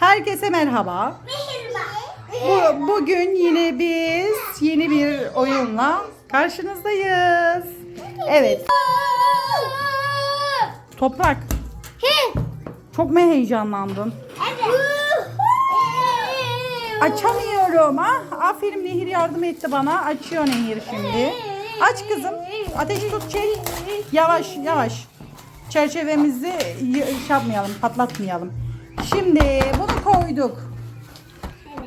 Herkese merhaba. Bu, bugün yine biz yeni bir oyunla karşınızdayız. Evet. Toprak. Çok mu heyecanlandın? Açamıyorum. Ah, aferin Nehir yardım etti bana. Açıyor Nehir şimdi. Aç kızım. Ateş tut çek. Yavaş yavaş. Çerçevemizi şey yapmayalım, patlatmayalım. Şimdi bunu koyduk.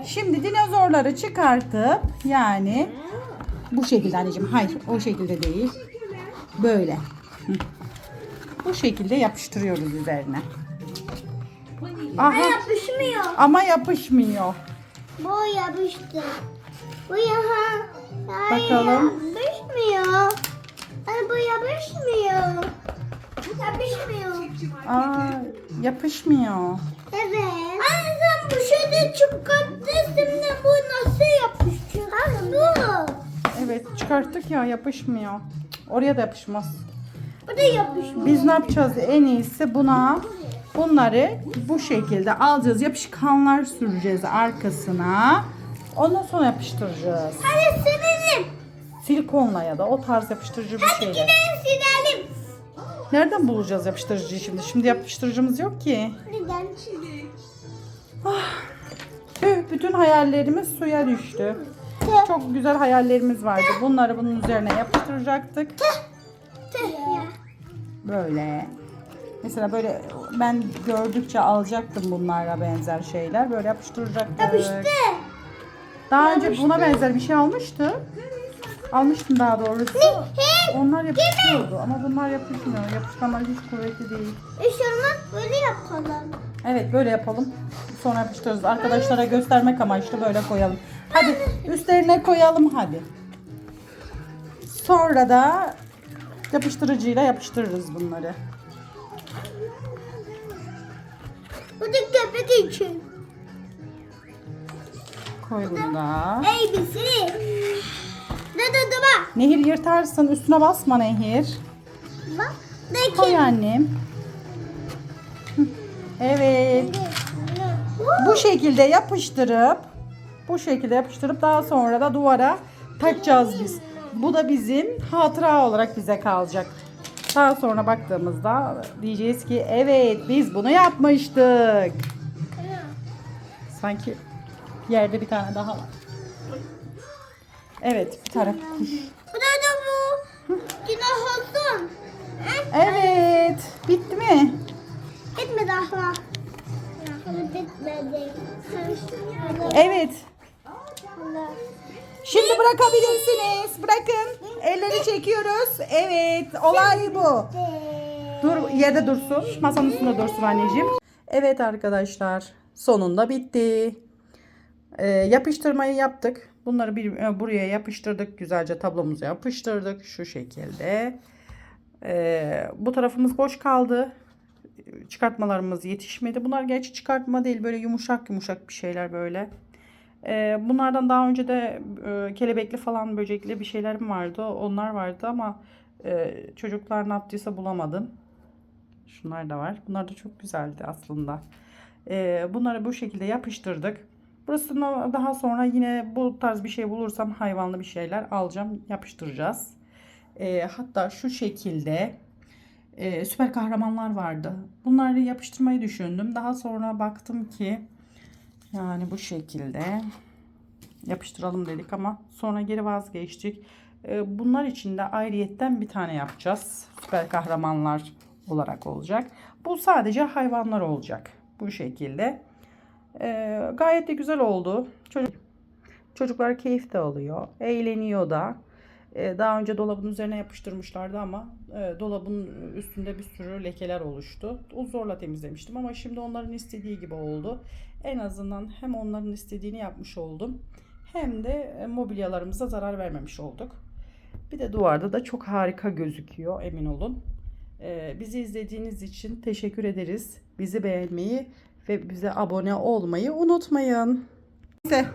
Şimdi dinozorları çıkartıp yani bu şekilde anneciğim. Hayır o şekilde değil. Böyle. Bu şekilde yapıştırıyoruz üzerine. Aha. Yapışmıyor. Ama yapışmıyor. Bu yapıştı. Bu yaha. Hayır, Bakalım. Yapışmıyor. Bu yapışmıyor. Yapışmıyor. Aa, yapışmıyor. Evet. Anne sen bu şeyde çıkarttın şimdi bu nasıl yapışıyor? Bu. Evet çıkarttık ya yapışmıyor. Oraya da yapışmaz. Bu da yapışmıyor. Biz ne yapacağız? En iyisi buna bunları bu şekilde alacağız. Yapışkanlar süreceğiz arkasına. Ondan sonra yapıştıracağız. Hadi silelim. Silikonla ya da o tarz yapıştırıcı bir şeyle. Gidelim silelim. Nereden bulacağız yapıştırıcıyı şimdi? Şimdi yapıştırıcımız yok ki. Neden? Tüh, bütün hayallerimiz suya düştü. Çok güzel hayallerimiz vardı. Bunları bunun üzerine yapıştıracaktık. Tüh ya. Böyle. Mesela böyle ben gördükçe alacaktım bunlara benzer şeyler. Böyle yapıştıracaktık. Yapıştı. Daha önce buna benzer bir şey almıştı. Almıştım daha doğrusu. Hey. Onlar yapışıyordu ama bunlar yapışmıyor. Yapışkanlar hiç kuvvetli değil. Işırmak böyle yapalım. Evet böyle yapalım. Sonra yapıştırırız. Arkadaşlara göstermek amaçlı böyle koyalım. Hadi üstlerine koyalım hadi. Sonra da yapıştırıcıyla yapıştırırız bunları. Bu da köpek için. Koy bunu da. ABC. Ne dedi bak? Nehir yırtarsın. Üstüne basma Nehir. Bak. Ne Koy annem. Evet. Bu şekilde yapıştırıp bu şekilde yapıştırıp daha sonra da duvara takacağız biz. Bu da bizim hatıra olarak bize kalacak. Daha sonra baktığımızda diyeceğiz ki evet biz bunu yapmıştık. Sanki yerde bir tane daha var. Evet bir tane kuş. Bu da bu. Günah olsun. Evet bitti mi? Bitmedi daha. Daha bitmedi. Evet. Şimdi bırakabilirsiniz. Bırakın. Elleri çekiyoruz. Evet. Olay bu. Dur yerde dursun. Masanın üstünde dursun anneciğim. Evet arkadaşlar. Sonunda bitti. Ee, yapıştırmayı yaptık. Bunları bir e, buraya yapıştırdık. Güzelce tablomuza yapıştırdık. Şu şekilde. Ee, bu tarafımız boş kaldı. Çıkartmalarımız yetişmedi. Bunlar gerçi çıkartma değil. Böyle yumuşak yumuşak bir şeyler böyle. Ee, bunlardan daha önce de e, kelebekli falan böcekli bir şeylerim vardı. Onlar vardı ama e, çocuklar ne yaptıysa bulamadım. Şunlar da var. Bunlar da çok güzeldi aslında. Ee, bunları bu şekilde yapıştırdık. Burasını daha sonra yine bu tarz bir şey bulursam hayvanlı bir şeyler alacağım, yapıştıracağız. Ee, hatta şu şekilde e, süper kahramanlar vardı. Bunları yapıştırmayı düşündüm. Daha sonra baktım ki yani bu şekilde yapıştıralım dedik ama sonra geri vazgeçtik. Ee, bunlar için de ayrıyetten bir tane yapacağız. Süper kahramanlar olarak olacak. Bu sadece hayvanlar olacak. Bu şekilde. Ee, gayet de güzel oldu. Çocuk, çocuklar keyif de alıyor. Eğleniyor da. Ee, daha önce dolabın üzerine yapıştırmışlardı ama e, dolabın üstünde bir sürü lekeler oluştu. O zorla temizlemiştim ama şimdi onların istediği gibi oldu. En azından hem onların istediğini yapmış oldum hem de e, mobilyalarımıza zarar vermemiş olduk. Bir de duvarda da çok harika gözüküyor emin olun. Ee, bizi izlediğiniz için teşekkür ederiz. Bizi beğenmeyi ve bize abone olmayı unutmayın. Neyse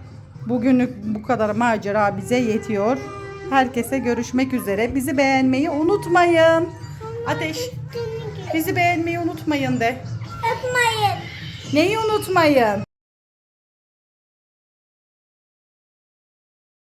bugünlük bu kadar macera bize yetiyor. Herkese görüşmek üzere. Bizi beğenmeyi unutmayın. Ateş bizi beğenmeyi unutmayın de. Yapmayın. Neyi unutmayın?